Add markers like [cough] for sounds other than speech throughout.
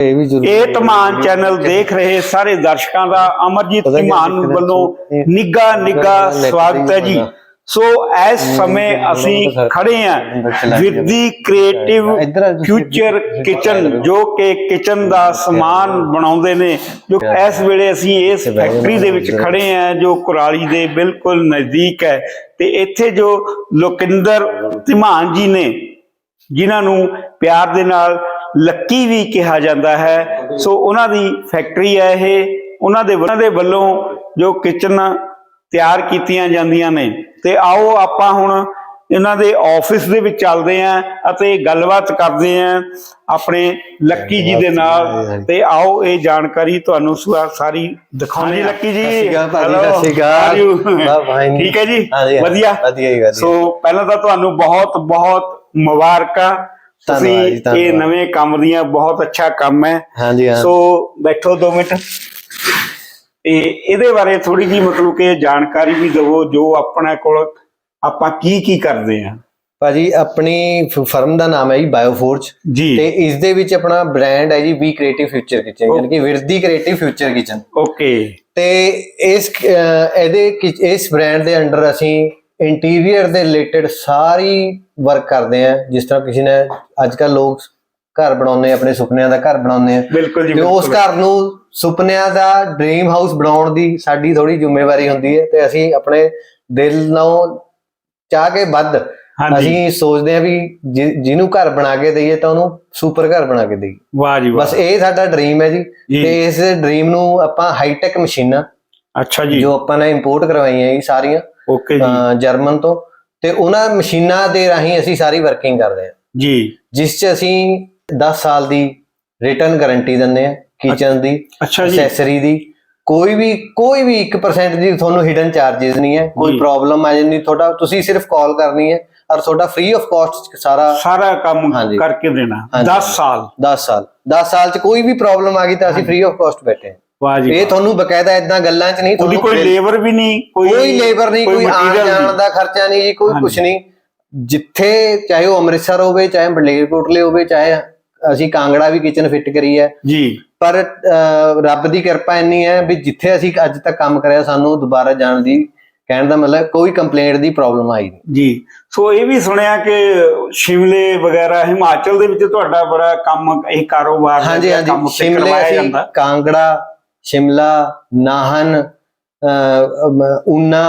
ਇਹ ਵੀ ਜ਼ਰੂਰੀ ਇਹ ਧਮਾਨ ਚੈਨਲ ਦੇਖ ਰਹੇ ਸਾਰੇ ਦਰਸ਼ਕਾਂ ਦਾ ਅਮਰਜੀਤ ਧਮਾਨ ਵੱਲੋਂ ਨੈਟ ਤੇ ਸਵਾਗਤ ਹੈ ਜੀ। ਸੋ ਇਸ ਸਮੇਂ ਅਸੀਂ ਖੜੇ ਆਂ ਵਿਰਦੀ ਕ੍ਰੀਏਟਿਵ ਫਿਊਚਰ ਕਿਚਨ ਜੋ। ਕਿ ਕਿਚਨ ਦਾ ਸਮਾਨ ਬਣਾਉਂਦੇ ਨੇ। ਜੋ ਇਸ ਵੇਲੇ ਅਸੀਂ ਇਸ ਫੈਕਟਰੀ ਦੇ ਵਿੱਚ ਖੜੇ ਆਂ ਜੋ ਕੁਰਾਲੀ ਦੇ ਬਿਲਕੁਲ ਨਜ਼ਦੀਕ ਹੈ। ਤੇ ਇੱਥੇ ਜੋ ਲੋਕਿੰਦਰ ਧਮਾਨ ਜੀ ਨੇ ਜਿਨ੍ਹਾਂ ਨੂੰ ਪਿਆਰ ਦੇ ਨਾਲ ਲੱਕੀ ਵੀ ਕਿਹਾ ਜਾਂਦਾ ਹੈ। ਸੋ ਉਹਨਾਂ ਦੀ ਫੈਕਟਰੀ ਹੈ ਇਹ। ਉਹਨਾਂ ਦੇ ਉਹਨਾਂ ਦੇ ਵੱਲੋਂ ਜੋ ਕਿਚਨ ਤਿਆਰ ਕੀਤੀਆਂ ਜਾਂਦੀਆਂ ਨੇ। ਤੇ ਆਓ ਆਪਾਂ ਹੁਣ ਇਹਨਾਂ ਦੇ ਆਫਿਸ ਦੇ ਵਿੱਚ ਚੱਲਦੇ ਆਂ ਅਤੇ ਗੱਲਬਾਤ ਕਰਦੇ ਆਂ ਆਪਣੇ ਲੱਕੀ ਜੀ ਦੇ ਨਾਲ। ਤੇ ਆਓ ਇਹ ਜਾਣਕਾਰੀ ਤੁਹਾਨੂੰ ਸਾਰੀ ਦਿਖਾਉਣੀ ਲੱਕੀ ਜੀ। ਸਤਿ ਸ਼੍ਰੀ ਅਕਾਲ। ਠੀਕ ਹੈ ਜੀ? ਹਾਂਜੀ, ਹਾਂਜੀ, ਵਧੀਆ। ਵਧੀਆ ਜੀ, ਵਧੀਆ। ਸੋ ਪਹਿਲਾਂ ਤਾਂ ਤੁਹਾਨੂੰ ਬਹੁਤ ਬਹੁਤ ਮੁਬਾਰਕਾਂ। ਧੰਨਵਾਦ ਜੀ, ਤੁਸੀਂ ਇਹ ਧੰਨਵਾਦ। ਨਵੇਂ ਕੰਮ ਦੀਆਂ ਬਹੁਤ ਅੱਛਾ ਕੰਮ ਹੈ। ਹਾਂਜੀ ਹਾਂ ਸੋ ਬੈਠੋ 2 ਮਿੰਟ। ਇਹ ਇਹਦੇ ਬਾਰੇ ਥੋੜੀ ਜੀ ਮਤਲਬ ਕਿ ਜਾਣਕਾਰੀ ਵੀ ਦਿਵੋ ਜੋ ਆਪਣੇ ਕੋਲ ਆਪਾਂ ਕੀ ਕੀ ਕਰਦੇ ਆ ਭਾਜੀ ਆਪਣੀ ਫਰਮ ਦਾ ਨਾਮ ਹੈ ਜੀ ਬਾਇਓਫੋਰਜ ਤੇ ਜੀ ਇਸ ਦੇ ਵਿੱਚ ਆਪਣਾ ਬ੍ਰਾਂਡ ਹੈ ਜੀ ਵੀ ਕ੍ਰੀਏਟਿਵ ਫਿਊਚਰ ਕਿਚਨ ਯਾਨੀ ਕਿ Virdi creative future kitchen okay. ਤੇ ਇਸ ਅਹ, ਇਹਦੇ ਇਸ ਬ੍ਰਾਂਡ ਦੇ ਅੰਡਰ ਅਸੀਂ ਇੰਟੀਰੀਅਰ ਦੇ ਰਿਲੇਟਡ ਸਾਰੀ ਵਰਕ ਕਰਦੇ ਆ ਜਿਸ ਤਰ੍ਹਾਂ ਕਿਸੇ ਨੇ ਅੱਜ ਕੱਲ ਲੋਕ ਘਰ ਬਣਾਉਂਦੇ ਆ ਆਪਣੇ ਸੁਪਨਿਆਂ ਦਾ ਘਰ ਬਣਾਉਂਦੇ ਆ। ਬਿਲਕੁਲ ਜੀ ਤੇ ਉਸ। ਘਰ ਨੂੰ ਸੁਪਨਿਆਂ ਦਾ ਡ੍ਰੀਮ ਹਾਊਸ ਬਣਾਉਣ ਦੀ ਸਾਡੀ ਥੋੜੀ ਜ਼ਿੰਮੇਵਾਰੀ ਹੁੰਦੀ ਹੈ। ਤੇ ਅਸੀਂ ਆਪਣੇ ਦਿਲ ਨਾਲ ਚਾਹ ਕੇ ਵੱਧ ਅਸੀਂ ਸੋਚਦੇ ਆ ਵੀ ਜਿਹਨੂੰ ਘਰ ਬਣਾ ਕੇ ਦਈਏ ਤਾਂ ਉਹਨੂੰ ਸੁਪਰ ਘਰ ਬਣਾ ਕੇ ਦਈਏ। ਵਾਹ ਜੀ ਵਾਹ। ਬਸ ਇਹ ਸਾਡਾ ਡ੍ਰੀਮ ਹੈ ਜੀ। ਤੇ ਇਸ ਡ੍ਰੀਮ ਨੂੰ ਆਪਾਂ ਹਾਈਟੈਕ ਮਸ਼ੀਨਾਂ ਅੱਛਾ ਜੀ। ਜੋ ਆਪਾਂ ਨੇ ਇੰਪੋਰਟ ਕਰਵਾਈਆਂ ਜੀ ਸਾਰੀਆਂ। ਓਕੇ ਜੀ। ਜਰਮਨ ਤੋਂ। ਤੇ ਉਹਨਾਂ ਮਸ਼ੀਨਾਂ ਦੇ ਰਾਹੀਂ ਅਸੀਂ ਸਾਰੀ ਵਰਕਿੰਗ ਕਰਦੇ ਹਾਂ। ਜੀ। ਜਿਸ 'ਚ ਅਸੀਂ 10 ਸਾਲ ਦੀ ਰਿਟਰਨ ਗਾਰੰਟੀ ਦਿੰਦੇ ਆ ਕਿਚਨ ਦੀ ਐਕਸੈਸਰੀ ਦੀ। ਕੋਈ ਵੀ ਕੋਈ ਵੀ 1% ਦੀ ਤੁਹਾਨੂੰ ਹਿਡਨ ਚਾਰजेस ਨਹੀਂ ਹੈ। ਕੋਈ। ਪ੍ਰੋਬਲਮ ਆ ਜਾਂਦੀ ਤੁਹਾਡਾ ਤੁਸੀਂ ਸਿਰਫ ਕਾਲ ਕਰਨੀ ਹੈ ਔਰ ਤੁਹਾਡਾ ਫ੍ਰੀ ਆਫ ਕਾਸਟ ਸਾਰਾ ਸਾਰਾ ਕੰਮ। ਕਰਕੇ ਦੇਣਾ। ਹਾਂਜੀ। 10 ਸਾਲ। 10 ਸਾਲ। 10 ਸਾਲ 'ਚ ਕੋਈ ਵੀ ਪ੍ਰੋਬਲਮ ਆ ਗਈ ਤਾਂ ਅਸੀਂ ਫ੍ਰੀ ਆਫ ਕਾਸਟ ਬੈਠੇ ਹਾਂ। ਵਾਹ ਜੀ ਇਹ। ਤੁਹਾਨੂੰ ਬਕਾਇਦਾ ਇਦਾਂ ਗੱਲਾਂ 'ਚ ਨਹੀਂ ਉਹਦੀ ਕੋਈ ਲੇਬਰ ਵੀ ਨਹੀਂ ਕੋਈ ਲੇਬਰ ਨਹੀਂ ਕੋਈ ਆਣ material ਜਾਣ ਦਾ ਖਰਚਾ ਨਹੀਂ ਜੀ ਕੋਈ। ਕੁਝ ਨਹੀਂ। ਜਿੱਥੇ ਚਾਹੇ ਉਹ ਅੰਮ੍ਰਿਤਸਰ ਹੋਵੇ ਚਾਹੇ ਬਲੇਰਕੋਟਲੇ ਹੋਵੇ ਚਾਹੇ ਅਸੀਂ ਕਾਂਗੜਾ ਵੀ ਕਿਚਨ ਫਿੱਟ ਕਰੀ ਹੈ। ਜੀ। ਪਰ ਰੱਬ ਦੀ ਕਿਰਪਾ ਇੰਨੀ ਹੈ ਵੀ ਜਿੱਥੇ ਅਸੀਂ ਅੱਜ ਤੱਕ ਕੰਮ ਕਰਿਆ ਸਾਨੂੰ ਦੁਬਾਰਾ ਜਾਣ ਦੀ ਕਹਿਣ ਦਾ ਮਤਲਬ ਕੋਈ ਕੰਪਲੇਂਟ ਦੀ ਪ੍ਰੋਬਲਮ ਆਈ ਨਹੀਂ। ਜੀ। ਸੋ ਇਹ ਵੀ ਸੁਣਿਆ ਕਿ ਸ਼ਿਮਲੇ ਵਗੈਰਾ ਹਿਮਾਚਲ ਦੇ ਵਿੱਚ ਤੁਹਾਡਾ ਬੜਾ ਕੰਮ ਇਹ ਕਾਰੋਬਾਰ ਹਾਂਜੀ ਹਾਂਜੀ। ਸ਼ਿਮਲੇ ਅਸੀਂ ਕਾਂਗੜਾ ਸ਼ਿਮਲਾ ਨਾਹਨ ਊਨਾ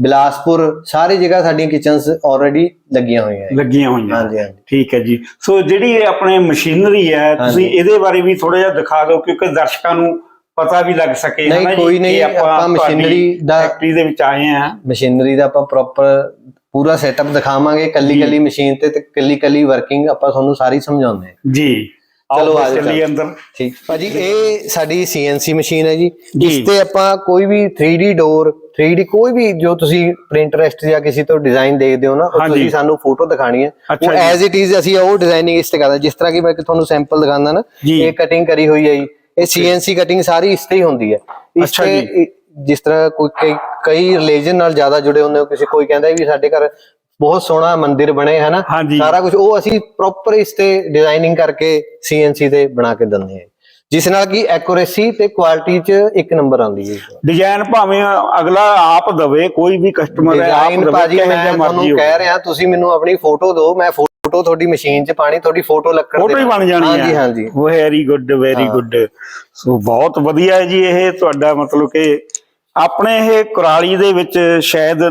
ਬਿਲਾਸਪੁਰ ਸਾਰੀ ਜਗ੍ਹਾ ਸਾਡੀਆਂ ਕਿਚਨਸ ਆਲਰੇਡੀ ਲੱਗੀਆਂ ਹੋਈਆਂ ਹੈ ਲੱਗੀਆਂ ਹੋਈਆਂ ਹਾਂਜੀ ਹਾਂਜੀ ਠੀਕ ਹੈ ਜੀ ਸੋ ਜਿਹੜੀ ਇਹ ਆਪਣੇ ਮਸ਼ੀਨਰੀ ਹੈ ਤੁਸੀਂ ਇਹਦੇ ਬਾਰੇ ਵੀ ਥੋੜਾ ਜਿਹਾ ਦਿਖਾ ਦਿਓ ਕਿਉਂਕਿ ਦਰਸ਼ਕਾਂ ਨੂੰ ਪਤਾ ਵੀ ਲੱਗ ਸਕੇ ਨਹੀਂ, ਕੋਈ ਨਹੀਂ, ਆਪਾਂ ਮਸ਼ੀਨਰੀ ਦਾ- ਫੈਕਟਰੀ ਦੇ ਵਿੱਚ ਆਏ ਆ ਮਸ਼ੀਨਰੀ ਦਾ ਆਪਾਂ ਪ੍ਰੋਪਰ ਪੂਰਾ ਸੈਟਅਪ ਦਿਖਾਵਾਂਗੇ ਕੱਲੀ। ਕੱਲੀ ਮਸ਼ੀਨ ਤੇ ਤੇ ਕੱਲੀ ਕੱਲੀ ਵਰਕਿੰਗ ਆਪਾਂ ਤੁਹਾਨੂੰ ਸਾਰੀ ਸਮਝਾਉਂਦੇ ਜੀ ਚਲੋ ਆ ਚੱਲੀਏ ਅੰਦਰ ਠੀਕ ਭਾਜੀ ਇਹ ਸਾਡੀ ਸੀਐਨਸੀ ਮਸ਼ੀਨ ਹੈ ਜੀ। ਇਸ ਤੇ ਆਪਾਂ ਕੋਈ ਵੀ 3D ਡੋਰ 3D ਕੋਈ ਵੀ ਜੋ ਤੁਸੀਂ ਪ੍ਰਿੰਟਰੈਸਟ ਜਾਂ ਕਿਸੇ ਤੋਂ ਡਿਜ਼ਾਈਨ ਦੇਖਦੇ ਹੋ ਨਾ ਉਹ। ਤੁਸੀਂ ਸਾਨੂੰ ਫੋਟੋ ਦਿਖਾਣੀ ਹੈ ਉਹ। ਐਜ਼ ਇਟ ਇਜ਼ ਅਸੀਂ ਉਹ ਡਿਜ਼ਾਈਨਿੰਗ ਇਸ ਤੇ ਕਰਦੇ। ਜਿਸ ਤਰ੍ਹਾਂ ਕਿ ਮੈਂ ਤੁਹਾਨੂੰ ਸੈਂਪਲ ਦਿਖਾਉਂਦਾ ਨਾ। ਇਹ ਕਟਿੰਗ ਕਰੀ ਹੋਈ ਹੈ ਜੀ ਇਹ ਸੀਐਨਸੀ ਕਟਿੰਗ ਸਾਰੀ ਇਸ ਤੇ ਹੀ ਹੁੰਦੀ ਹੈ ਇਸ ਤੇ ਜਿਸ ਤਰ੍ਹਾਂ ਕੋਈ ਕਈ- ਕਈ ਰਿਲੀਜਨ ਨਾਲ ਜ਼ਿਆਦਾ ਜੁੜੇ ਹੁੰਦੇ ਹੋ ਕਿਸੇ ਕੋਈ ਕਹਿੰਦਾ ਵੀ ਸਾਡੇ ਘਰ ਬਹੁਤ ਸੋਹਣਾ ਮੰਦਿਰ ਬਣੇ ਹੈ ਨਾ ਹਾਂਜੀ। ਸਾਰਾ ਕੁਝ ਉਹ ਅਸੀਂ ਪ੍ਰੋਪਰ ਇਸ ਤੇ ਡਿਜ਼ਾਈਨਿੰਗ ਕਰਕੇ ਸੀਐਨਸੀ ਤੇ ਬਣਾ ਕੇ ਦਿੰਦੇ ਹਾਂ। ਜਿਸ ਨਾਲ ਕਿ ਐਕੂਰੇਸੀ ਤੇ ਕੁਆਲਿਟੀ 'ਚ ਇੱਕ ਨੰਬਰ ਆਉਂਦੀ ਹੈ। ਡਿਜ਼ਾਈਨ ਭਾਵੇਂ ਅਗਲਾ ਆਪ ਦਵੇ ਕੋਈ ਵੀ ਕਸਟਮਰ ਹੈ ਆਪ ਡਿਜ਼ਾਈਨ ਦਵੇ ਭਾਜੀ ਕਿਹੋ ਮੈਂ ਜਿਹਾ ਤੁਹਾਨੂੰ ਕਹਿ ਰਿਹਾ ਤੁਸੀਂ ਮੈਨੂੰ ਆਪਣੀ ਫੋਟੋ ਦਿਓ ਮੈਂ ਫੋਟੋ ਤੁਹਾਡੀ ਮਸ਼ੀਨ 'ਚ ਪਾਣੀ ਤੁਹਾਡੀ ਫੋਟੋ ਲੱਕੜ ਫੋਟੋ ਹੀ ਬਣ ਜਾਣੀ ਹੈ। ਹਾਂਜੀ ਹਾਂਜੀ। Very good very. Good so ਬਹੁਤ ਵਧੀਆ ਹੈ ਜੀ ਇਹ ਤੁਹਾਡਾ ਮਤਲਬ ਕਿ ਆਪਣੇ ਇਹ ਕੁਰਾਲੀ ਦੇ ਵਿੱਚ ਸ਼ਾਇਦ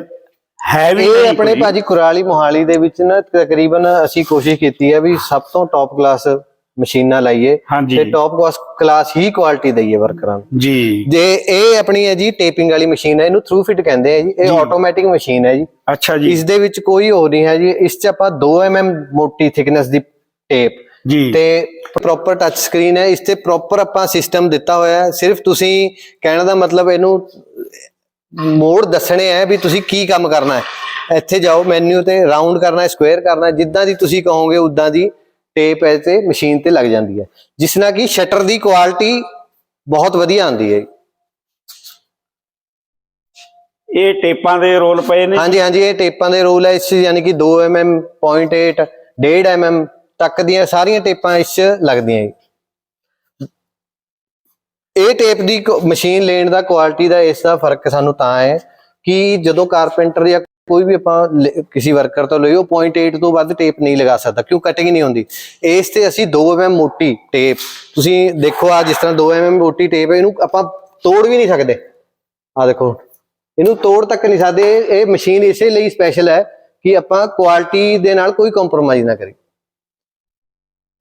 ਹੈ ਵੀ ਇਹ ਆਪਣੇ। ਭਾਜੀ ਕੁਰਾਲੀ ਮੋਹਾਲੀ ਦੇ ਵਿੱਚ ਨਾ ਤਕਰੀਬਨ ਅਸੀਂ ਕੋਸ਼ਿਸ਼ ਕੀਤੀ ਹੈ ਵੀ ਸਭ ਤੋਂ ਟੌਪ ਕਲਾਸ ਮਸ਼ੀਨਾਂ ਲਾਈਏ ਤੇ ਟੌਪ ਕਲਾਸ ਹੀ ਕੁਆਲਿਟੀ ਦਈਏ ਵਰਕਰਾਂ ਨੂੰ। ਜੀ। ਜੇ ਇਹ ਆਪਣੀ ਹੈ ਜੀ ਟੇਪਿੰਗ ਵਾਲੀ ਮਸ਼ੀਨ ਹੈ ਇਹਨੂੰ ਥਰੂ ਫਿਟ ਕਹਿੰਦੇ ਆ ਜੀ ਇਹ ਆਟੋਮੈਟਿਕ ਮਸ਼ੀਨ ਹੈ ਜੀ। ਅੱਛਾ ਜੀ। ਇਸ ਦੇ ਵਿੱਚ ਕੋਈ ਹੋਰ ਨਹੀਂ ਹੈ ਜੀ ਇਸ 'ਚ ਆਪਾਂ 2 mm ਮੋਟੀ ਥਿਕਨੈਸ ਦੀ ਟੇਪ ਜੀ। ਤੇ ਪ੍ਰੋਪਰ ਟੱਚ ਸਕਰੀਨ ਹੈ ਇਸ ਤੇ ਪ੍ਰੋਪਰ ਆਪਾਂ ਸਿਸਟਮ ਦਿੱਤਾ ਹੋਇਆ ਹੈ। ਸਿਰਫ ਤੁਸੀਂ ਕਹਿਣ ਦਾ ਮਤਲਬ ਇਹਨੂੰ ਮੋਡ ਦੱਸਣੇ ਹੈ ਵੀ ਤੁਸੀਂ ਕੀ ਕੰਮ ਕਰਨਾ ਹੈ ਇੱਥੇ ਜਾਓ ਮੈਨੂ ਤੇ ਰਾਉਂਡ ਕਰਨਾ ਹੈ ਸਕੁਅਰ ਕਰਨਾ ਹੈ ਜਿੱਦਾਂ ਦੀ ਤੁਸੀਂ ਕਹੋਗੇ ਉਦਾਂ ਦੀ ਟੇਪ ਐ ਤੇ ਮਸ਼ੀਨ ਤੇ ਲੱਗ ਜਾਂਦੀ ਹੈ ਜਿਸ ਨਾਲ ਕਿ ਸ਼ਟਰ ਦੀ ਕੁਆਲਿਟੀ ਬਹੁਤ ਵਧੀਆ ਆਉਂਦੀ ਹੈ ਇਹ ਟੇਪਾਂ ਦੇ ਰੋਲ ਪਏ ਨੇ? ਹਾਂਜੀ ਹਾਂਜੀ ਇਹ ਟੇਪਾਂ ਦੇ ਰੋਲ ਹੈ ਇਸ ਯਾਨੀ ਕਿ 2 mm 0.8 1.5 mm ਤੱਕ ਦੀਆਂ ਸਾਰੀਆਂ ਟੇਪਾਂ ਇਸ 'ਚ ਲੱਗਦੀਆਂ ਜੀ ਇਹ ਟੇਪ ਦੀ ਮਸ਼ੀਨ ਲੈਣ ਦਾ ਕੁਆਲਿਟੀ ਦਾ ਇਸ ਦਾ ਫ਼ਰਕ ਸਾਨੂੰ ਤਾਂ ਹੈ ਕਿ ਜਦੋਂ ਕਾਰਪੈਂਟਰ ਜਾਂ ਕੋਈ ਵੀ ਆਪਾਂ ਲ- ਕਿਸੇ ਵਰਕਰ ਤੋਂ ਲਈ ਉਹ 0.8 ਤੋਂ ਵੱਧ ਟੇਪ ਨਹੀਂ ਲਗਾ ਸਕਦਾ, ਕਿਉਂ ਕਟਿੰਗ ਨਹੀਂ ਹੁੰਦੀ। ਇਸ ਤੇ ਅਸੀਂ 2 mm ਮੋਟੀ ਟੇਪ ਤੁਸੀਂ ਦੇਖੋ ਆ ਜਿਸ ਤਰ੍ਹਾਂ 2 mm ਮੋਟੀ ਟੇਪ ਹੈ, ਇਹਨੂੰ ਆਪਾਂ ਤੋੜ ਵੀ ਨਹੀਂ ਸਕਦੇ। ਆ ਦੇਖੋ, ਇਹਨੂੰ ਤੋੜ ਤੱਕ ਨਹੀਂ ਸਕਦੇ, ਇਹ- ਮਸ਼ੀਨ ਇਸੇ ਲਈ ਸਪੈਸ਼ਲ ਹੈ ਕਿ ਆਪਾਂ ਕੁਆਲਿਟੀ ਦੇ ਨਾਲ ਕੋਈ ਕੰਪਰੋਮਾਈਜ਼ ਨਾ ਕਰੀਏ।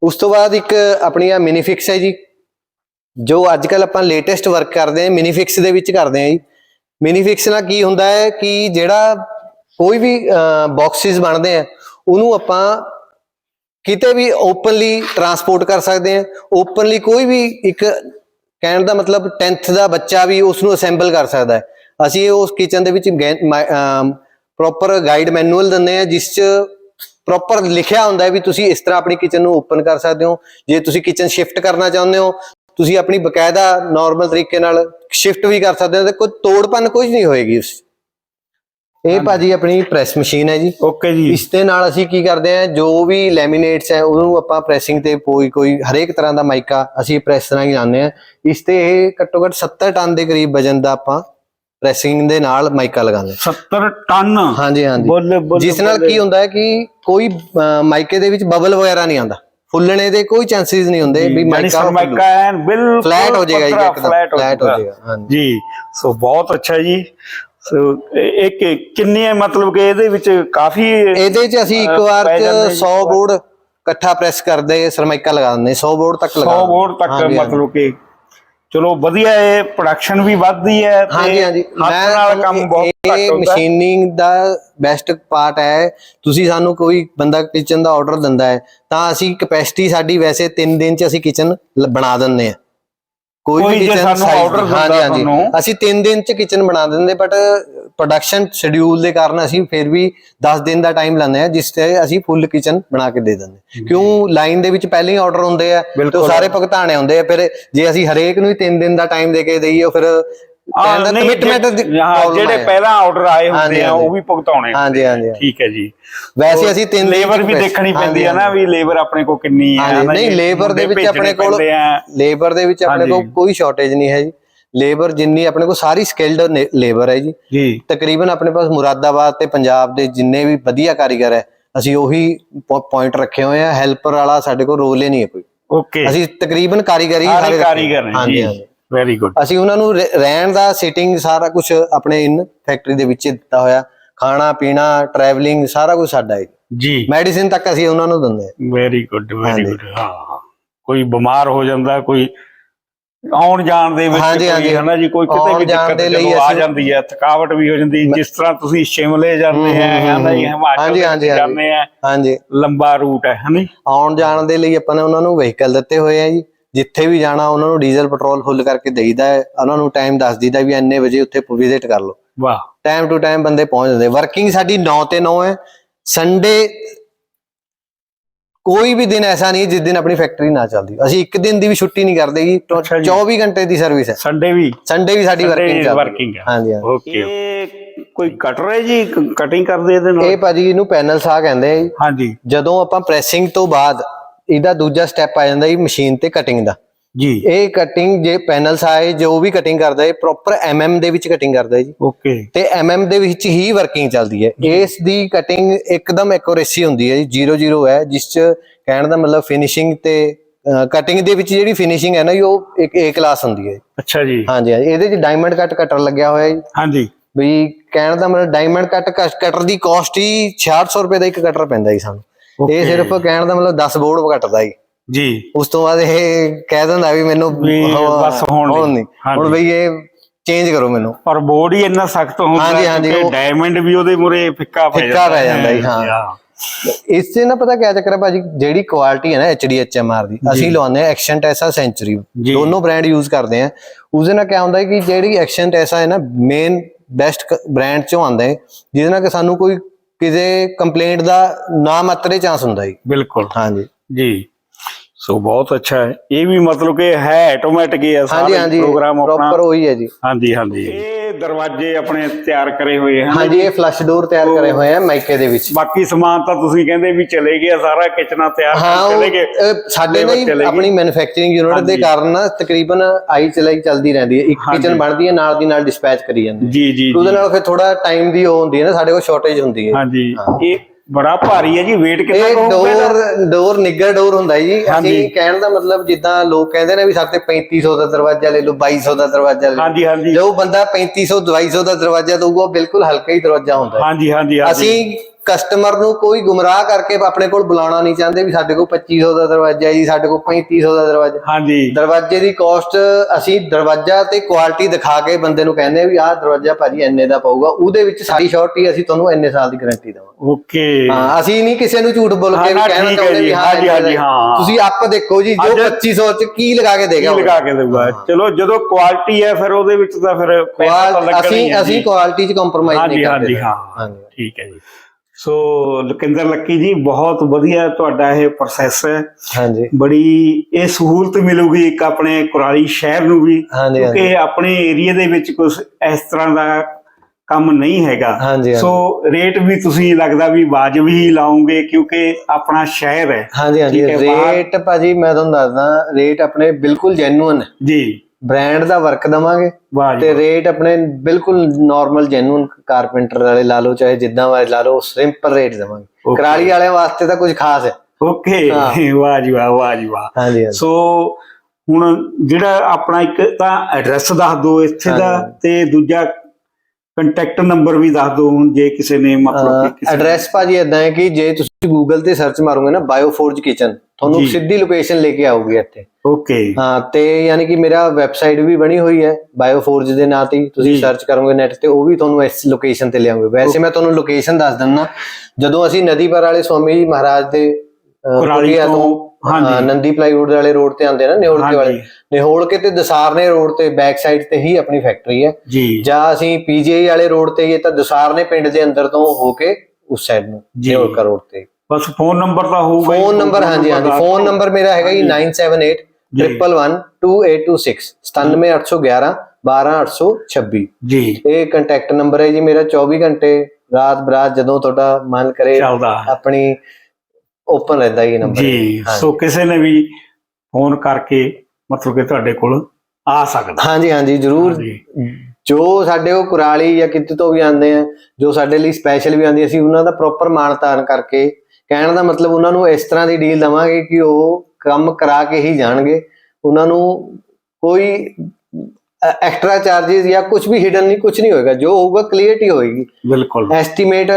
ਉਸ ਤੋਂ ਬਾਅਦ ਇੱਕ ਆਪਣੀ ਆ ਮਿਨੀਫਿਕਸ ਹੈ ਜੀ। ਜੋ ਅੱਜ ਕੱਲ ਆਪਾਂ ਲੇਟੈਸਟ ਵਰਕ ਕਰਦੇ ਹਾਂ ਮਿਨੀਫਿਕਸ ਦੇ ਵਿੱਚ ਕਰਦੇ ਹਾਂ ਜੀ। ਮਿਨੀਫਿਕਸ ਨਾਲ ਕੀ ਹੁੰਦਾ ਹੈ ਕਿ ਜਿਹੜਾ ਕੋਈ ਵੀ ਬਾਕਸਿਸ ਬਣਦੇ ਆ, ਉਹਨੂੰ ਆਪਾਂ ਕਿਤੇ ਵੀ ਓਪਨਲੀ ਟਰਾਂਸਪੋਰਟ ਕਰ ਸਕਦੇ ਆ ਓਪਨਲੀ ਕੋਈ ਵੀ ਇੱਕ ਕਹਿਣ ਦਾ ਮਤਲਬ 10th ਦਾ ਬੱਚਾ ਵੀ ਉਸ ਨੂੰ ਅਸੈਂਬਲ ਕਰ ਸਕਦਾ ਹੈ। ਅਸੀਂ ਉਸ ਕਿਚਨ ਦੇ ਵਿੱਚ ਪ੍ਰੋਪਰ ਗਾਈਡ ਮੈਨੂਅਲ ਦਿੰਦੇ ਆ ਜਿਸ ਚ ਪ੍ਰੋਪਰ ਲਿਖਿਆ ਹੁੰਦਾ ਹੈ ਵੀ ਤੁਸੀਂ ਇਸ ਤਰ੍ਹਾਂ ਆਪਣੀ ਕਿਚਨ ਨੂੰ ਓਪਨ ਕਰ ਸਕਦੇ ਹੋ। ਜੇ ਤੁਸੀਂ ਕਿਚਨ ਸ਼ਿਫਟ ਕਰਨਾ ਚਾਹੁੰਦੇ ਹੋ ਤੁਸੀਂ ਆਪਣੀ ਬਕਾਇਦਾ ਨਾਰਮਲ ਤਰੀਕੇ ਨਾਲ ਸ਼ਿਫਟ ਵੀ ਕਰ ਸਕਦੇ ਹੋ ਤੇ ਕੋਈ ਤੋੜਪਨ ਕੁਝ ਨਹੀਂ ਹੋਏਗੀ ਉਸ। ਇਹ ਭਾਜੀ ਆਪਣੀ ਪ੍ਰੈਸ ਮਸ਼ੀਨ ਹੈ ਜੀ। ਓਕੇ ਜੀ। ਇਸ ਦੇ ਨਾਲ ਅਸੀਂ ਕੀ ਕਰਦੇ ਹਾਂ ਜੋ ਵੀ ਲੈਮੀਨੇਟਸ ਹੈ ਉਹਨੂੰ ਆਪਾਂ ਪ੍ਰੈਸਿੰਗ ਤੇ ਕੋਈ ਕੋਈ ਹਰੇਕ ਤਰ੍ਹਾਂ ਦਾ ਮਾਈਕਾ ਅਸੀਂ ਪ੍ਰੈਸ ਨਾਲ ਹੀ ਲਾਉਂਦੇ ਹਾਂ। ਇਸ ਤੇ ਇਹ ਘੱਟੋ ਘੱਟ 70 ਟਨ ਦੇ ਕਰੀਬ ਵਜਨ ਦਾ ਆਪਾਂ ਪ੍ਰੈਸਿੰਗ ਦੇ ਨਾਲ ਮਾਈਕਾ ਲਗਾਉਂਦੇ ਹਾਂ। 70 ਟਨ? ਹਾਂਜੀ ਹਾਂਜੀ। ਜਿਸ ਨਾਲ ਕੀ ਹੁੰਦਾ ਹੈ ਕਿ ਕੋਈ ਮਾਈਕੇ ਦੇ ਵਿੱਚ ਬਬਲ ਵਗੈਰਾ ਨਹੀਂ ਆਉਂਦਾ। ਫੁੱਲਣੇ ਦੇ ਕੋਈ ਚਾਂਸਸ ਨਹੀਂ ਹੁੰਦੇ ਵੀ ਮਾਈਕਾ ਸਰਮਾਈਕਾ ਐਨ ਬਿਲਕੁਲ ਫਲੈਟ ਹੋ ਜਾਏਗਾ ਜੀ ਇੱਕਦਮ ਫਲੈਟ ਹੋ ਜਾਏਗਾ ਜੀ ਸੋ ਬਹੁਤ ਅੱਛਾ ਜੀ ਸੋ ਇੱਕ ਕਿੰਨੇ ਮਤਲਬ ਕਿ ਇਹਦੇ ਵਿੱਚ ਕਾਫੀ ਇਹਦੇ 'ਚ ਅਸੀਂ ਇੱਕ ਵਾਰ ਪੈ 'ਚ ਜਾਂਦੇ ਜੀ। 100 ਬੋਰਡ ਇਕੱਠਾ ਪ੍ਰੈਸ ਕਰਦੇ ਸਰਮਾਈਕਾ ਲਗਾ ਦਿੰਦੇ 100 ਬੋਰਡ ਤੱਕ ਲਗਾ 100 ਦਿੰਦੇ। ਵੋਟ ਤੱਕ। ਮਤਲਬ ਕਿ ਚਲੋ ਵਧੀਆ ਇਹ ਪ੍ਰੋਡਕਸ਼ਨ ਵੀ ਵੱਧਦੀ ਹੈ ਤੇ ਹਾਂਜੀ ਹਾਂਜੀ। ਹੱਥ ਨਾਲ ਕੰਮ ਬਹੁਤ ਘੱਟ ਹੁੰਦਾ ਹੈ। ਮਸ਼ੀਨਿੰਗ ਦਾ ਬੈਸਟ ਪਾਰਟ ਹੈ। ਤੁਸੀਂ ਸਾਨੂੰ ਕੋਈ ਬੰਦਾ ਕਿਚਨ ਦਾ ਆਰਡਰ ਦਿੰਦਾ ਹੈ ਤਾਂ ਅਸੀਂ ਕਪੈਸਿਟੀ ਸਾਡੀ ਵੈਸੇ 3 ਦਿਨ ਚ ਅਸੀਂ ਕਿਚਨ ਬਣਾ ਦਿੰਦੇ ਆ ਕੋਈ ਜੇ kitchen ਸਾਨੂੰ size order ਦੀ- ਦਿੰਦਾ ਹਾਂਜੀ, ਹਾਂਜੀ। ਤੁਹਾਨੂੰ। ਅਸੀਂ 3 ਦਿਨ ਚ ਕਿਚਨ ਬਣਾ ਦਿੰਦੇ ਬਟ ਪ੍ਰੋਡਕਸ਼ਨ ਸ਼ਡਿਊਲ ਦੇ ਕਾਰਨ ਅਸੀਂ ਫਿਰ ਵੀ 10 ਦਿਨ ਦਾ ਟਾਈਮ ਲੈਂਦੇ ਆ ਜਿਸ ਤੇ ਅਸੀਂ ਫੁੱਲ ਕਿਚਨ ਬਣਾ ਕੇ ਦੇ ਦਿੰਦੇ ਕਿਉਂ? ਲਾਈਨ ਦੇ ਵਿੱਚ ਪਹਿਲਾਂ ਹੀ ਆਰਡਰ ਹੁੰਦੇ ਆ ਤੇ ਸਾਰੇ ਭੁਗਤਾਨੇ ਹੁੰਦੇ ਆ। ਫਿਰ ਜੇ ਅਸੀਂ ਹਰੇਕ ਨੂੰ ਹੀ 3 ਦਿਨ ਦਾ ਟਾਈਮ ਦੇ ਕੇ ਦਈਏ ਫਿਰ ਕਹਿੰਦਾ ਕਮਿਟਮੈਂਟ ਹਾਂ, ਜਿਹੜੇ ਹੈ। ਪਹਿਲਾਂ ਆਰਡਰ ਆਏ ਹੁੰਦੇ ਆ ਉਹ। ਵੀ ਭੁਗਤਾਉਣੇ ਹਾਂਜੀ ਹਾਂਜੀ। ਠੀਕ ਹੈ ਜੀ ਵੈਸੇ ਅਸੀਂ ਤਿੰਨ ਲੇਬਰ ਵੀ ਦੇਖਣੀ ਪੈਂਦੀ ਹੈ ਨਾ। ਵੀ ਲੇਬਰ ਆਪਣੇ ਕੋਲ ਕਿੰਨੀ ਹੈ ਨਾ ਨਹੀਂ ਲੇਬਰ ਦੇ ਵਿੱਚ ਆਪਣੇ ਕੋਲ ਆ। ਲੇਬਰ ਦੇ ਵਿੱਚ ਆਪਣੇ ਕੋਲ। ਕੋਈ ਸ਼ਾਰਟੇਜ ਨਹੀਂ ਹੈ ਜੀ ਲੇਬਰ ਜਿੰਨੀ ਆਪਣੇ ਕੋਲ ਸਾਰੀ ਸਕਿਲਡ ਲੇਬਰ ਹੈ ਜੀ ਜੀ ਤਕਰੀਬਨ ਆਪਣੇ ਪਾਸ ਮੁਰਾਦਾਬਾਦ ਤੇ ਪੰਜਾਬ ਦੇ ਜਿੰਨੇ ਵੀ ਵਧੀਆ ਕਾਰੀਗਰ ਹੈ ਅਸੀਂ ਉਹੀ ਪੁਆਇੰਟ ਰੱਖੇ ਹੋਏ ਆ ਹੈਲਪਰ ਵਾਲਾ ਸਾਡੇ ਕੋਲ ਰੋਲ ਹੀ ਨਹੀਂ ਹੈ ਕੋਈ ਓਕੇ ਅਸੀਂ ਤਕਰੀਬਨ ਕਾਰੀਗਰੀ ਸਾਰੇ ਰੱਖੇ ਹੋਏ। ਕਾਰੀਗਰ ਨੇ ਹਾਂਜੀ ਜੀ ਹਾਂਜੀ ਵੈਰੀ ਗੁੱਡ ਅਸੀਂ ਉਹਨਾਂ ਨੂੰ ਰਹਿ- ਰਹਿਣ ਦਾ ਸਿਟਿੰਗ ਸਾਰਾ ਕੁਝ ਆਪਣੇ ਇਨ ਫੈਕਟਰੀ ਦੇ ਵਿੱਚ ਹੀ ਦਿੱਤਾ ਹੋਇਆ ਖਾਣਾ ਪੀਣਾ ਟਰੈਵਲਿੰਗ ਸਾਰਾ ਕੁਝ ਸਾਡਾ ਹੈ ਜੀ ਮੈਡੀਸਿਨ ਤੱਕ ਅਸੀਂ ਉਹਨਾਂ ਨੂੰ ਦਿੰਦੇ ਹਾਂ ਵੈਰੀ ਗੁੱਡ ਵੈਰੀ ਹਾਂਜੀ। ਗੁੱਡ ਹਾਂ ਕੋਈ ਬਿਮਾਰ ਹੋ ਜਾਂਦਾ ਕੋਈ ਆਉਣ ਜਾਣ ਦੇ ਵਿੱਚ ਹਾਂਜੀ, ਕੋਈ ਹਾਂਜੀ। ਹਨਾ ਜੀ ਕੋਈ ਕਿਤੇ ਆਉਣ ਵੀ ਜਾਣ ਦਿੱਕਤ ਦੇ ਲਈ ਜਦੋਂ ਆ ਅਸੀਂ- ਜਾਂਦੀ ਹੈ ਥਕਾਵਟ ਵੀ ਹੋ ਜਾਂਦੀ ਜਿਸ ਤਰ੍ਹਾਂ ਤੁਸੀਂ ਸ਼ਿਮਲੇ ਜਾਂਦੇ ਹੂੰ, ਆ ਹੂੰ, ਹਨਾ ਜੀ। ਹਿਮਾਚਲ ਹਾਂਜੀ, ਦੇ ਹਾਂਜੀ, ਵਿੱਚ ਹਾਂਜੀ। ਜਾਂਦੇ ਆ ਹਾਂਜੀ ਲੰਬਾ ਰੂਟ ਹੈ ਹਨਾ ਜੀ? ਆਉਣ ਜਾਣ ਦੇ ਲਈ ਆਪਾਂ ਨੇ ਉਹਨਾਂ ਨੂੰ ਵਹੀਕਲ ਦਿੱਤੇ ਹੋਏ ਆ ਜੀ ਜਿੱਥੇ ਵੀ ਜਾਣਾ ਉਹਨਾਂ ਨੂੰ ਡੀਜ਼ਲ ਪੈਟਰੋਲ ਫੁੱਲ ਕਰਕੇ ਦੇਈਦਾ ਹੈ। ਉਹਨਾਂ ਨੂੰ ਟਾਈਮ ਦੱਸ ਦਈਦਾ ਵੀ ਇੰਨੇ ਵਜੇ ਉੱਥੇ ਵਿਜ਼ਿਟ ਕਰ ਲਓ। ਵਾਹ। ਟਾਈਮ ਟੂ ਟਾਈਮ ਬੰਦੇ ਪਹੁੰਚ ਜਾਂਦੇ। ਵਰਕਿੰਗ ਸਾਡੀ 9 ਤੇ 9 ਹੈ। ਸੰਡੇ ਕੋਈ ਵੀ ਦਿਨ ਐਸਾ ਨਹੀਂ ਜਿਸ ਦਿਨ ਆਪਣੀ ਫੈਕਟਰੀ ਨਾ ਚੱਲਦੀ। ਅਸੀਂ ਇੱਕ ਦਿਨ ਦੀ ਵੀ ਛੁੱਟੀ ਨਹੀਂ ਕਰਦੇ ਜੀ। ਅੱਛਾ ਜੀ। 24 ਘੰਟੇ ਦੀ ਸਰਵਿਸ ਹੈ। ਸੰਡੇ ਵੀ? ਸੰਡੇ ਵੀ ਸਾਡੀ ਵਰਕਿੰਗ ਚੱਲਦੀ ਵਰਕਿੰਗ ਹੈ ਹੈ। ਹਾਂਜੀ ਹਾਂਜੀ। ਓਕੇ ਇਹ ਕੋਈ ਕਟਰ ਹੈ ਜੀ? ਕਟਿੰਗ ਕਰਦੇ ਇਹਦੇ ਨਾਲ? ਇਹ ਭਾਜੀ ਇਹਨੂੰ ਪੈਨਲ ਸਾਹ ਕਹਿੰਦੇ ਆ ਜੀ। ਹਾਂਜੀ। ਜਦੋਂ ਆਪਾਂ ਪ੍ਰੈਸਿੰਗ ਤੋਂ ਬਾਅਦ ਇਹਦਾ ਦੂਜਾ ਸਟੈਪ ਆ ਜਾਂਦਾ ਜੀ ਮਸ਼ੀਨ ਤੇ ਕਟਿੰਗ ਦਾ। ਜੀ। ਇਹ ਕਟਿੰਗ ਜੇ ਪੈਨਲ ਸਾਏ ਜੋ ਵੀ ਕਟਿੰਗ ਕਰਦਾ ਹੈ ਪ੍ਰੋਪਰ ਐਮਐਮ ਦੇ ਵਿੱਚ ਕਟਿੰਗ ਕਰਦਾ ਹੈ ਜੀ। ਓਕੇ ਤੇ ਐਮਐਮ ਦੇ ਵਿੱਚ ਹੀ ਵਰਕਿੰਗ ਚੱਲਦੀ ਹੈ। ਇਸ ਦੀ ਕਟਿੰਗ ਇੱਕਦਮ ਐਕੂਰੇਸੀ ਹੁੰਦੀ ਹੈ ਜੀ 00 ਹੈ ਜਿਸ ਚ ਕਹਿਣ ਦਾ ਮਤਲਬ ਫਿਨਿਸ਼ਿੰਗ ਤੇ ਕਟਿੰਗ ਦੇ ਵਿੱਚ ਜਿਹੜੀ ਫਿਨਿਸ਼ਿੰਗ ਹੈ ਨਾ ਉਹ ਇੱਕ ਏ ਕਲਾਸ ਹੁੰਦੀ ਹੈ ਅੱਛਾ ਜੀ। ਹਾਂਜੀ ਹਾਂਜੀ। ਇਹਦੇ ਚ ਡਾਇਮੰਡ ਕੱਟ ਕਟਰ ਲੱਗਿਆ ਹੋਇਆ ਜੀ। ਹਾਂਜੀ। ਵੀ ਕਹਿਣ ਦਾ ਮਤਲਬ ਡਾਇਮੰਡ ਕੱਟ ਕਟਰ ਦੀ ਕਾਸਟ ਹੀ 6600 ਰੁਪਏ ਦਾ ਇੱਕ ਕਟਰ ਪੈਂਦਾ ਜੀ ਸਾਨੂੰ। ਇਹ. ਸਿਰਫ ਕਹਿਣ ਦਾ ਮਤਲਬ 10 ਬੋਰਡ ਕੱਟਦਾ ਜੀ। ਜੀ। ਉਸ ਤੋਂ ਬਾਅਦ ਇਹ ਕਹਿ ਦਿੰਦਾ ਵੀ ਮੈਨੂੰ ਬਸ ਹੁਣ ਨਹੀਂ। ਹੁਣ ਬਈ ਇਹ ਚੇਂਜ ਕਰੋ ਮੈਨੂੰ। ਪਰ ਬੋਰਡ ਹੀ ਇੰਨਾ ਸਖਤ ਹੁੰਦਾ ਕਿ ਡਾਇਮੰਡ ਵੀ ਉਹਦੇ ਮੁਰੇ ਫਿੱਕਾ ਪੈ ਫਿੱਕਾ ਪੈ ਜਾਂਦਾ ਜੀ, ਹਾਂ। ਇਸ 'ਚ ਨਾ ਪਤਾ ਕਿਆ ਚੱਕਰ ਹੈ ਭਾਜੀ ਜਿਹੜੀ ਕੁਆਲਿਟੀ ਹੈ ਨਾ HDHMR ਦੀ ਅਸੀਂ ਲਵਾਉਂਦੇ ਆ ਐਕਸ਼ਨਟ ਐਸਾ ਸੈਂਚੁਰੀ। ਦੋਨੋਂ ਬ੍ਰਾਂਡ ਯੂਜ਼ ਕਰਦੇ ਆ ਉਸ ਦੇ ਨਾਲ ਕਿਆ ਹੁੰਦਾ ਹੈ ਕਿ ਜਿਹੜੀ ਐਕਸ਼ਨਟ ਐਸਾ ਹੈ ਨਾ ਮੇਨ ਬੈਸਟ ਬ੍ਰਾਂਡ ਚੋਂ ਆਉਂਦਾ ਹੈ ਜਿਹਦੇ ਨਾਲ ਕਿ ਸਾਨੂੰ ਕੋਈ ਕਿਸੇ ਕੰਪਲੇਂਟ ਦਾ ਨਾ ਮਾਤਰੇ ਚਾਂਸ ਹੁੰਦਾ ਜੀ। ਬਿਲਕੁਲ। ਹਾਂਜੀ। ਜੀ। ਸੋ ਬਹੁਤ ਅੱਛਾ ਹੈ। ਇਹ ਵੀ ਮਤਲਬ ਕਿ ਹੈ ਆਟੋਮੈਟਿਕ ਹੀ ਸਾਰੇ ਪ੍ਰੋਗਰਾਮ ਆਪਣਾ। ਪ੍ਰੋਪਰ ਉਹੀ ਹੈ ਜੀ। ਹਾਂਜੀ ਹਾਂਜੀ। ਇਹ ਦਰਵਾਜ਼ੇ ਆਪਣੇ ਤਿਆਰ ਕਰੇ ਹੋਏ ਹਨ। ਹਾਂਜੀ ਇਹ ਫਲਸ਼ ਡੋਰ ਤਿਆਰ ਕਰੇ ਹੋਏ ਆ ਮਾਈਕੇ ਦੇ ਵਿੱਚ। ਬਾਕੀ ਸਮਾਨ ਤਾਂ ਤੁਸੀਂ ਕਹਿੰਦੇ ਵੀ ਚਲੇ ਗਿਆ ਸਾਰਾ ਕਿਚਨਾ ਤਿਆਰ ਚਲੇ ਗਏ। ਸਾਡੇ ਗਈ। ਆਪਣੀ ਮੈਨੂਫੈਕਚਰਿੰਗ ਯੂਨਿਟ ਦੇ। ਕਾਰਨ ਤਕਰੀਬਨ ਆਈ ਚਲਾਈ ਚੱਲਦੀ ਰਹਿੰਦੀ ਹੈ। ਇੱਕ। ਕਿਚਨ ਬਣਦੀ ਹੈ ਨਾਲ ਦੀ ਨਾਲ ਡਿਸਪੈਚ ਕਰੀ ਜਾਂਦੇ ਜੀ ਜੀ ਉਹਦੇ ਨਾਲ ਫਿਰ ਥੋੜਾ ਟਾਈਮ ਦੀ ਉਹ ਹੁੰਦੀ ਹੈ ਨਾ ਸਾਡੇ ਕੋਲ ਸ਼ਾਰਟੇਜ ਹੁੰਦੀ ਹੈ। ਹਾਂਜੀ। ਇਹ ਬੜਾ ਭਾਰੀ ਹੈ ਜੀ weight ਕਿੰਨਾ ਇਹ ਇਹਦਾ? ਡੋਰ ਡੋਰ ਨਿੱਗਰ ਡੋਰ ਹੁੰਦਾ ਜੀ। ਹਾਂਜੀ। ਅਸੀਂ ਕਹਿਣ ਦਾ ਮਤਲਬ ਜਿੱਦਾਂ ਲੋਕ ਕਹਿੰਦੇ ਨੇ ਵੀ ਸਾਡੇ ਤੇ 3500 ਦਾ ਦਰਵਾਜ਼ਾ ਲੈ ਲਓ 2200 ਦਾ ਦਰਵਾਜ਼ਾ ਲੈ ਲਓ। ਹਾਂਜੀ ਹਾਂਜੀ। ਜੋ ਬੰਦਾ 3500 2200 ਦਾ ਦਰਵਾਜ਼ਾ ਦਊਗਾ ਉਹ ਬਿਲਕੁਲ ਹਲਕਾ ਹੀ ਦਰਵਾਜ਼ਾ ਹੁੰਦਾ ਹੈ। ਹਾਂਜੀ ਹਾਂਜੀ ਹਾਂਜੀ। ਅਸੀਂ ਕਸਟਮਰ ਨੂੰ ਕੋਈ ਗੁੰਮਰਾਹ ਕਰਕੇ ਆਪਣੇ ਕੋਲ ਬੁਲਾਉਣਾ ਨਹੀਂ ਚਾਹੁੰਦੇ ਵੀ ਸਾਡੇ ਕੋਲ 2500 ਦਾ ਦਰਵਾਜ਼ਾ ਹੈ ਜੀ ਸਾਡੇ ਕੋਲ 3500 ਦਾ ਦਰਵਾਜ਼ਾ ਹਾਂਜੀ। ਦਰਵਾਜ਼ੇ ਦੀ ਕਾਸਟ ਅਸੀਂ ਦਰਵਾਜ਼ਾ ਤੇ ਕੁਆਲਿਟੀ ਦਿਖਾ ਕੇ ਬੰਦੇ ਨੂੰ ਕਹਿੰਦੇ ਆ ਵੀ ਆਹ ਦਰਵਾਜ਼ਾ ਭਾਜੀ ਇੰਨੇ ਦਾ ਪਊਗਾ ਉਹਦੇ ਵਿੱਚ ਸਾਡੀ ਸ਼ੋਰਟੀ ਅਸੀਂ ਤੁਹਾਨੂੰ ਇੰਨੇ ਸਾਲ ਦੀ ਗਾਰੰਟੀ ਦੇਵਾਂਗੇ। ਓਕੇ। ਹਾਂ ਅਸੀਂ ਨਹੀਂ ਕਿਸੇ ਨੂੰ ਝੂਠ ਬੋਲ ਹਾਂ, ਕੇ ਵੀ ਕਹਿਣਾ ਹੈ ਚਾਹੁੰਦੇ ਜੀ, ਵੀ ਹਾਂ ਹਾਂਜੀ, ਹੀ। ਹਾਂ। ਤੁਸੀਂ ਆਪ ਦੇਖੋ ਜੀ ਜੋ ਅੱਜ- 2500 ਚ ਕੀ ਲਗਾ ਕੇ ਦੇਗਾ? ਲਗਾ ਕੇ ਦੇਊਗਾ? ਚਲੋ ਜਦੋਂ ਕੁਆਲਿਟੀ ਹੈ ਫਿਰ ਉਹਦੇ ਵਿੱਚ ਤਾਂ ਫਿਰ ਅਸੀਂ ਹੀ ਹੈ ਅਸੀਂ ਜੀ। ਕੁਆਲਿਟੀ ਚ ਕੰਪਰੋਮਾਈਜ਼ ਨਹੀਂ ਕਰਦੇ ਹਾਂਜੀ ਹਾਂ ਹਾਂਜੀ। ਠੀਕ ਹੈ ਜੀ। ਸੋ ਲਕਿੰਦਰ ਲੱਕੀ ਜੀ ਬਹੁਤ ਵਧੀਆ ਤੁਹਾਡਾ ਇਹ ਪ੍ਰੋਸੈਸ ਹੈ। ਹਾਂਜੀ। ਬੜੀ ਇਹ ਸਹੂਲਤ ਮਿਲੂਗੀ ਇੱਕ ਆਪਣੇ ਕੁਰਾਲੀ ਸ਼ਹਿਰ ਨੂੰ ਵੀ ਕਿਉਂਕਿ ਆਪਣੇ ਏਰੀਆ ਦੇ ਵਿੱਚ ਕੁਝ ਇਸ ਤਰ੍ਹਾਂ ਦਾ ਕੰਮ ਨਹੀਂ ਹੈਗਾ। ਸੋ ਰੇਟ ਵੀ ਤੁਸੀਂ ਲੱਗਦਾ ਵੀ ਵਾਜਬ ਹੀ ਲਾਉਂਗੇ ਕਿਉਂਕਿ ਆਪਣਾ ਸ਼ਹਿਰ ਹੈ। ਹਾਂਜੀ ਹਾਂਜੀ। ਰੇਟ ਭਾਜੀ ਮੈਂ ਤੁਹਾਨੂੰ ਦੱਸਦਾ ਰੇਟ ਆਪਣੇ ਬਿਲਕੁਲ ਜੈਨੂਅਨ ਹੈ। ਜੀ। ਬ੍ਰਾਂਡ ਦਾ ਵਰਕ ਦਵਾਂਗੇ ਵਾਹ ਤੇ ਰੇਟ ਆਪਣੇ ਬਿਲਕੁਲ ਨਾਰਮਲ ਜੈਨੂਅਨ ਕਾਰਪੈਂਟਰ ਵਾਲੇ ਲਾ ਲਓ ਚਾਹੇ ਜਿੱਦਾਂ ਵਾਲੇ ਲਾ ਲਓ ਸਿੰਪਲ ਰੇਟ ਦਵਾਂਗੇ. ਕਰਾਲੀ ਵਾਲਿਆਂ ਵਾਸਤੇ ਤਾਂ ਕੁਝ ਖਾਸ ਹੈ ਓਕੇ। [laughs] ਵਾਹ ਜੀ ਵਾਹ ਵਾਹ ਜੀ ਵਾਹ ਸੋ ਹੁਣ ਜਿਹੜਾ ਆਪਣਾ ਇੱਕ ਤਾਂ ਐਡਰੈਸ ਦੱਸ ਦਿਓ ਇੱਥੇ ਦਾ। ਤੇ ਦੂਜਾ ਕੰਟੈਕਟ ਨੰਬਰ ਵੀ ਦੱਸ ਦਿਓ ਹੁਣ ਜੇ ਕਿਸੇ ਨੇ ਮਤਲਬ ਕਿ ਕਿਸੇ ਐਡਰੈਸ ਭਾਜੀ ਇਦਾਂ ਹੈ ਕਿ ਜੇ ਤੁਸੀਂ ਗੂਗਲ ਤੇ ਸਰਚ ਮਾਰੋਗੇ ਨਾ ਬਾਇਓਫੋਰਜ ਕਿਚਨ ਤੁਹਾਨੂੰ। ਸਿੱਧੀ ਲੋਕੇਸ਼ਨ ਲੈ ਕੇ ਆਊਗੀ ਇੱਥੇ ਓਕੇ ਹਾਂ ਤੇ ਯਾਨੀ ਕਿ ਮੇਰਾ ਵੈਬਸਾਈਟ ਵੀ ਬਣੀ ਹੋਈ ਹੈ ਬਾਇਓਫੋਰਜ ਦੇ ਨਾਂ ਤੇ। ਤੁਸੀਂ। ਸਰਚ ਕਰੋਗੇ ਨੈਟ ਤੇ ਉਹ ਵੀ ਤੁਹਾਨੂੰ ਇਸ ਲੋਕੇਸ਼ਨ ਤੇ ਲਿਆਉਂਗੇ ਵੈਸੇ ਮੈਂ ਤੁਹਾਨੂੰ ਲੋਕੇਸ਼ਨ ਦੱਸ ਦਿੰਦਾ ਜਦੋਂ ਅਸੀਂ ਨਦੀਪੁਰ ਵਾਲੇ ਸਵਾਮੀ ਜੀ ਮਹਾਰਾਜ ਦੇ ਕੁਰਾਲੀ ਤੋਂ, ਹਾਂਜੀ। ਹਾਂ, ਨੰਦੀ ਪਲਾਈਵੁੱਡ ਵਾਲੇ ਰੋਡ ਤੇ ਆਉਂਦੇ ਨਾ ਨਿਹੋਲਕੇ। ਵਾਲੇ ਨਿਹੋਲਕੇ ਤੇ ਦਸਾਰਨੇ ਰੋਡ ਤੇ ਬੈਕ ਸਾਈਡ ਤੇ ਹੀ ਆਪਣੀ ਫੈਕਟਰੀ ਹੈ ਜੀ ਜਾਂ ਅਸੀਂ ਪੀਜੀਆਈ ਵਾਲੇ ਰੋਡ ਤੇ ਇਹ ਤਾਂ ਦਸਾਰਨੇ ਪਿੰਡ ਦੇ ਅੰਦਰ ਤੋਂ ਹੋ ਕੇ ਉਸ ਸਾਈਡ ਨੂੰ। ਨਿਹੋਲਕਾ ਰੋਡ ਤੇ ਬਸ ਫੋਨ ਨੰਬਰ ਤਾਂ ਹੋਊਗਾ ਹੀ, ਫੋਨ ਨੰਬਰ ਹਾਂਜੀ ਹਾਂਜੀ ਫੋਨ। ਨੰਬਰ ਮੇਰਾ ਹੈਗਾ ਜੀ 978 ਜੀ। 111 2826 97811 12826 ਜੀ ਇਹ ਕੰਟੈਕਟ ਨੰਬਰ ਹੈ ਜੀ ਮੇਰਾ 24 ਘੰਟੇ ਰਾਤ ਬਰਾਤ ਜਦੋਂ ਤੁਹਾਡਾ ਮਨ ਕਰੇ ਆਪਣੀ ਓਪਨ ਰਹਿੰਦਾ ਜੀ ਨੰਬਰ ਜੀ। ਸੋ ਕਿਸੇ ਨੇ ਵੀ ਫੋਨ ਕਰਕੇ ਮਤਲਬ ਕਿ ਤੁਹਾਡੇ ਕੋਲ ਆ ਸਕਦਾ। ਹਾਂਜੀ ਹਾਂਜੀ ਜਰੂਰ। ਜੋ ਸਾਡੇ ਉਹ ਕੁਰਾਲੀ ਜਾਂ ਕਿਤੇ ਤੋਂ ਵੀ ਆਉਂਦੇ ਆ ਜੋ ਸਾਡੇ ਲਈ ਸਪੈਸ਼ਲ ਵੀ ਆਉਂਦੀ ਅਸੀਂ ਉਹਨਾਂ ਦਾ ਪ੍ਰੋਪਰ ਮਾਨਤਾਨ ਕਰਕੇ ਕਹਿਣ ਦਾ ਮਤਲਬ ਉਹਨਾਂ ਨੂੰ ਇਸ ਤਰ੍ਹਾਂ ਦੀ ਡੀਲ ਦਵਾਂਗੇ ਕਿ ਉਹ ਕੰਮ ਕਰਾ ਕੇ ਹੀ ਜਾਣਗੇ। ਉਹਨਾਂ ਨੂੰ ਕੋਈ ਐਕਸਟਰਾ ਚਾਰजेस ਜਾਂ ਕੁਝ ਵੀ ਹਿਡਨ ਨਹੀਂ ਕੁਝ ਨਹੀਂ ਹੋਏਗਾ। ਜੋ ਹੋਊਗਾ ਕਲੀਅਰਟੀ ਹੋਏਗੀ। ਬਿਲਕੁਲ। ਐਸਟੀਮੇਟ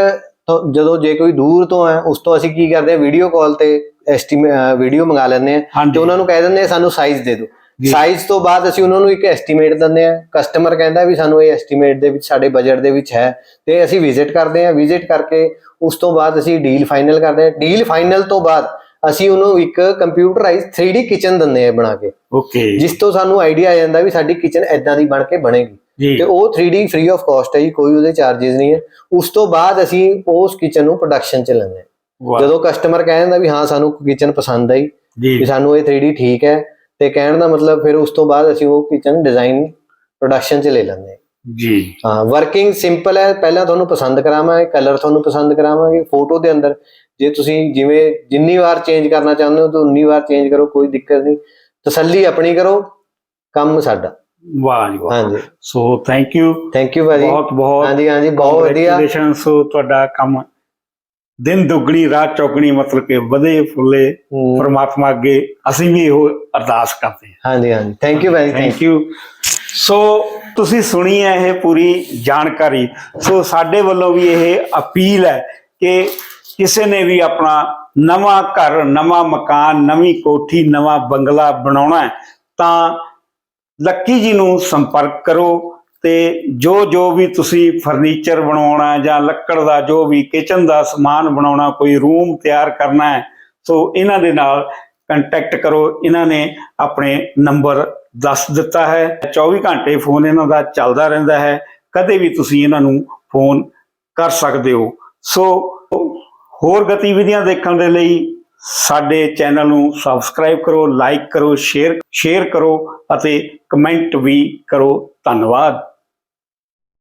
ਜਦੋਂ ਜੇ ਕੋਈ ਦੂਰ ਤੋਂ ਹੈ ਉਸ ਤੋਂ ਅਸੀਂ ਕੀ ਕਰਦੇ ਆ ਵੀਡੀਓ ਕਾਲ ਤੇ ਐਸਟੀਮੇਟ ਵੀਡੀਓ ਮੰਗਾ ਲੈਂਦੇ ਆ ਤੇ ਉਹਨਾਂ ਨੂੰ ਕਹਿ ਦਿੰਦੇ ਆ ਸਾਨੂੰ ਸਾਈਜ਼ ਦੇ ਦਿਓ। ਸਾਈਜ਼ ਤੋਂ ਬਾਅਦ ਅਸੀਂ ਉਹਨਾਂ ਨੂੰ ਇੱਕ ਐਸਟੀਮੇਟ ਦਿੰਦੇ ਆ ਕਸਟਮਰ ਕਹਿੰਦਾ ਵੀ ਸਾਨੂੰ ਇਹ ਐਸਟੀਮੇਟ ਦੇ ਵਿੱਚ ਸਾਡੇ ਬਜਟ ਦੇ ਵਿੱਚ ਹੈ। ਤੇ ਅਸੀਂ ਵਿਜ਼ਿਟ ਕਰਦੇ ਆ ਵਿਜ਼ਿਟ ਕਰਕੇ ਉਸ ਤੋਂ ਬਾਅਦ ਅਸੀਂ ਡੀਲ ਫਾਈਨਲ ਕਰਦੇ ਆ ਡੀਲ ਫਾਈਨਲ ਤੋਂ ਬਾਅਦ ਅਸੀਂ ਉਹਨੂੰ ਇੱਕ ਕੰਪਿਊਟਰਾਈਜ਼ 3D ਕਿਚਨ ਦਿੰਦੇ ਆ ਬਣਾ ਕੇ। ਓਕੇ ਜਿਸ ਤੋਂ ਸਾਨੂੰ ਆਈਡੀਆ ਆ ਜਾਂਦਾ ਵੀ ਸਾਡੀ ਕਿਚਨ ਐਦਾਂ ਦੀ ਬਣ ਕੇ ਬਣੇਗੀ। ਤੇ ਉਹ 3D ਫ੍ਰੀ ਆਫ ਕਾਸਟ ਹੈ ਜੀ ਕੋਈ ਉਹਦੇ ਚਾਰजेस ਨਹੀਂ ਹੈ। ਉਸ ਤੋਂ ਬਾਅਦ ਅਸੀਂ ਉਸ ਕਿਚਨ ਨੂੰ ਪ੍ਰੋਡਕਸ਼ਨ ਚ ਲੈਂਦੇ ਜਦੋਂ ਕਸਟਮਰ ਕਹਿੰਦਾ ਵੀ ਹਾਂ ਸਾਨੂੰ ਕਿਚਨ ਪਸੰਦ ਆਈ ਵੀ ਸਾਨੂੰ ਇਹ 3D ਠੀਕ ਹੈ ਤੇ ਕਹਿਣ ਦਾ ਮਤਲਬ ਫਿਰ ਉਸ ਤੋਂ ਬਾਅਦ ਅਸੀਂ ਉਹ ਕਿਚਨ ਡਿਜ਼ਾਈਨ ਪ੍ਰੋਡਕਸ਼ਨ 'ਚ ਲੈ ਲੈਂਦੇ ਹਾਂ। ਜੀ। ਹਾਂ ਵਰਕਿੰਗ ਸਿੰਪਲ ਹੈ ਪਹਿਲਾਂ ਤੁਹਾਨੂੰ ਪਸੰਦ ਕਰਾਵਾਂਗੇ ਕਲਰ ਤੁਹਾਨੂੰ ਪਸੰਦ ਕਰਾਵਾਂਗੇ ਫੋਟੋ ਦੇ ਅੰਦਰ। ਜੇ ਤੁਸੀਂ ਜਿਵੇਂ ਜਿੰਨੀ ਵਾਰ ਚੇਂਜ ਕਰਨਾ ਚਾਹੁੰਦੇ ਹੋ ਤਾਂ ਉਨੀ ਵਾਰ ਚੇਂਜ ਕਰੋ ਕੋਈ ਦਿੱਕਤ ਨਹੀਂ। ਤਸੱਲੀ ਆਪਣੀ ਕਰੋ ਕੰਮ ਸਾਡਾ। ਵਾਹ ਜੀ ਵਾਹ। ਹਾਂਜੀ। So thank you thank you ਭਾਜੀ। ਬਹੁਤ ਬਹੁਤ ਹਾਂਜੀ ਹਾਂਜੀ ਬਹੁਤ ਵਧੀਆ। ਸੋ ਤੁਹਾਡਾ ਕੰਮ ਦਿਨ ਦੁੱਗਣੀ ਰਾਤ ਚੌਗਣੀ ਮਤਲਬ ਕਿ ਵਧੇ ਫੁੱਲੇ ਪਰਮਾਤਮਾ ਅੱਗੇ ਅਸੀਂ ਵੀ ਇਹੋ ਅਰਦਾਸ ਕਰਦੇ ਹਾਂ। ਹਾਂਜੀ ਹਾਂਜੀ। ਥੈਂਕ ਯੂ ਭਾਜੀ ਥੈਂਕ ਥੈਂਕ ਯੂ ਸੋ ਤੁਸੀਂ ਸੁਣੀ ਹੈ ਇਹ ਪੂਰੀ ਜਾਣਕਾਰੀ। ਸੋ ਸਾਡੇ ਵੱਲੋਂ ਵੀ ਇਹ ਅਪੀਲ ਹੈ ਕਿ ਕਿਸੇ ਨੇ ਵੀ ਆਪਣਾ ਨਵਾਂ ਘਰ ਨਵਾਂ ਮਕਾਨ ਨਵੀਂ ਕੋਠੀ ਨਵਾਂ ਬੰਗਲਾ ਬਣਾਉਣਾ ਹੈ ਤਾਂ ਲੱਕੀ ਜੀ ਨੂੰ ਸੰਪਰਕ ਕਰੋ ਤੇ ਜੋ ਜੋ ਵੀ ਤੁਸੀਂ ਫਰਨੀਚਰ ਬਣਾਉਣਾ ਜਾਂ ਲੱਕੜ ਦਾ ਜੋ ਵੀ ਕਿਚਨ ਦਾ ਸਮਾਨ ਬਣਾਉਣਾ, ਕੋਈ ਰੂਮ ਤਿਆਰ ਕਰਨਾ ਹੈ, ਸੋ ਇਹਨਾਂ ਦੇ ਨਾਲ ਕੰਟੈਕਟ ਕਰੋ। ਇਹਨਾਂ ਨੇ ਆਪਣੇ ਨੰਬਰ ਦੱਸ ਦਿੱਤਾ ਹੈ। 24 ਘੰਟੇ ਫੋਨ ਇਹਨਾਂ ਦਾ ਚੱਲਦਾ ਰਹਿੰਦਾ ਹੈ। ਕਦੇ ਵੀ ਤੁਸੀਂ ਇਹਨਾਂ ਨੂੰ ਫੋਨ ਕਰ ਸਕਦੇ ਹੋ। ਸੋ ਹੋਰ ਗਤੀਵਿਧੀਆਂ ਦੇਖਣ ਦੇ ਲਈ ਸਾਡੇ ਚੈਨਲ ਨੂੰ ਸਬਸਕ੍ਰਾਈਬ ਕਰੋ, ਲਾਈਕ ਕਰੋ, ਸ਼ੇਅਰ ਸ਼ੇਅਰ ਕਰੋ ਅਤੇ ਕਮੈਂਟ ਵੀ ਕਰੋ। ਧੰਨਵਾਦ।